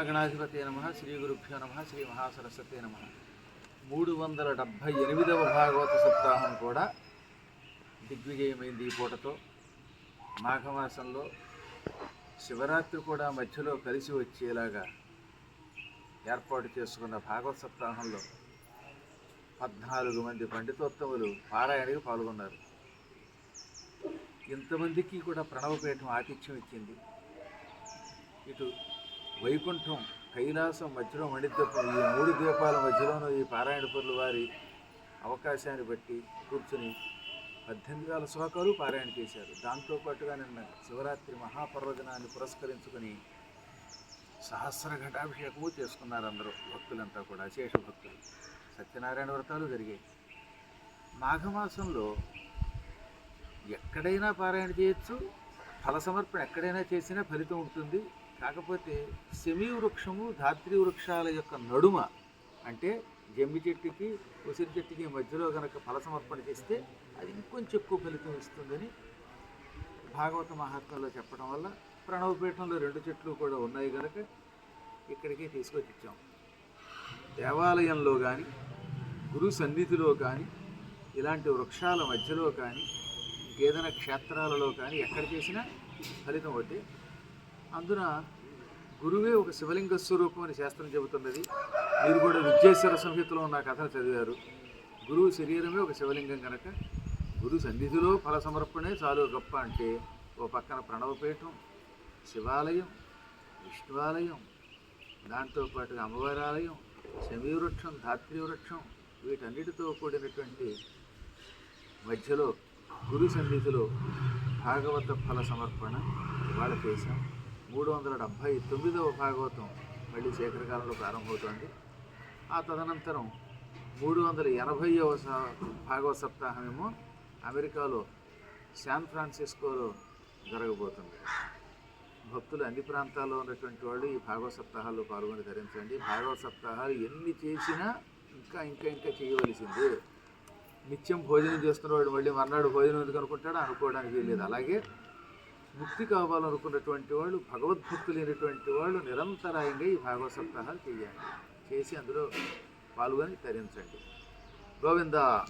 మహాగణాధిపతి నమ శ్రీ గురుభ్యో నమ శ్రీ మహాసరస్వతే నమ. మూడు వందల డెబ్భై ఎనిమిదవ భాగవత సప్తాహం కూడా దిగ్విజయమైంది ఈ పూటతో మాఘమాసంలో శివరాత్రి కూడా మధ్యలో కలిసి వచ్చేలాగా ఏర్పాటు చేసుకున్న భాగవత సప్తాహంలో పద్నాలుగు మంది పండితోత్తములు పారాయణకు పాల్గొన్నారు. ఇంతమందికి కూడా ప్రణవపీఠం ఆతిథ్యం ఇచ్చింది. ఇటు వైకుంఠం కైలాసం మధ్యలో మణిద్వీపం ఈ మూడు ద్వీపాల మధ్యలోనూ ఈ పారాయణపురుల వారి అవకాశాన్ని బట్టి కూర్చుని పద్దెనిమిది వేల శ్లోకాలు పారాయణ చేశారు. దాంతోపాటుగా నిన్న శివరాత్రి మహాపర్వదినాన్ని పురస్కరించుకొని సహస్ర ఘటాభిషేకము చేసుకున్నారు అందరూ. భక్తులంతా కూడా అశేష భక్తులు. సత్యనారాయణ వ్రతాలు జరిగాయి. మాఘమాసంలో ఎక్కడైనా పారాయణ చేయొచ్చు. ఫల సమర్పణ ఎక్కడైనా చేసినా ఫలితం ఉంటుంది. కాకపోతే సెమీ వృక్షము ధాత్రి వృక్షాల యొక్క నడుమ అంటే జమ్మి చెట్టుకి ఉసిరి చెట్టుకి మధ్యలో కనుక ఫల సమర్పణ చేస్తే అది ఇంకొంచెం ఎక్కువ ఫలితం ఇస్తుందని భాగవత మహాత్మ్యంలో చెప్పడం వల్ల ప్రణవపీఠంలో రెండు చెట్లు కూడా ఉన్నాయి కనుక ఇక్కడికి తీసుకొచ్చి ఇచ్చాం. దేవాలయంలో కానీ గురు సన్నిధిలో కానీ ఇలాంటి వృక్షాల మధ్యలో కానీ ఇంకేదైనా క్షేత్రాలలో కానీ ఎక్కడ చేసినా ఫలితం ఒకటి అందున గురువే ఒక శివలింగ స్వరూపం అని శాస్త్రం చెబుతున్నది. మీరు కూడా విద్యేశ్వర సంహితలో ఉన్న కథను చదివారు. గురువు శరీరమే ఒక శివలింగం కనుక గురు సన్నిధిలో ఫల సమర్పణే చాలు గొప్ప అంటే ఓ పక్కన ప్రణవపీఠం శివాలయం విష్ణువాలయం దాంతోపాటుగా అమ్మవారి ఆలయం శమీవృక్షం వృక్షం వీటన్నిటితో కూడినటువంటి మధ్యలో గురు సన్నిధిలో భాగవత ఫల సమర్పణ ఇవాళ చేశాం. మూడు వందల డెబ్భై తొమ్మిదవ భాగవతం మళ్ళీ శేఖరకాలంలో ప్రారంభమవుతోంది. ఆ తదనంతరం మూడు వందల ఎనభైవ భాగవత సప్తాహమేమో అమెరికాలో శాన్ ఫ్రాన్సిస్కోలో జరగబోతుంది. భక్తులు అన్ని ప్రాంతాల్లో ఉన్నటువంటి వాళ్ళు ఈ భాగవత సప్తాహాల్లో పాల్గొని ధరించండి. భాగవత సప్తాహాలు ఎన్ని చేసినా ఇంకా ఇంకా ఇంకా చేయవలసింది. నిత్యం భోజనం చేస్తున్నవాడు మళ్ళీ మర్నాడు భోజనం ఎందుకు అనుకుంటాడో అనుకోవడానికి లేదు అలాగే ముక్తి కావాలనుకున్నటువంటి వాళ్ళు భగవద్భక్తులైనటువంటి వాళ్ళు నిరంతరాయంగా ఈ భాగవత సప్తాహాలు చేయాలి. చేసి అందులో పాల్గొని తరించండి. గోవిందా.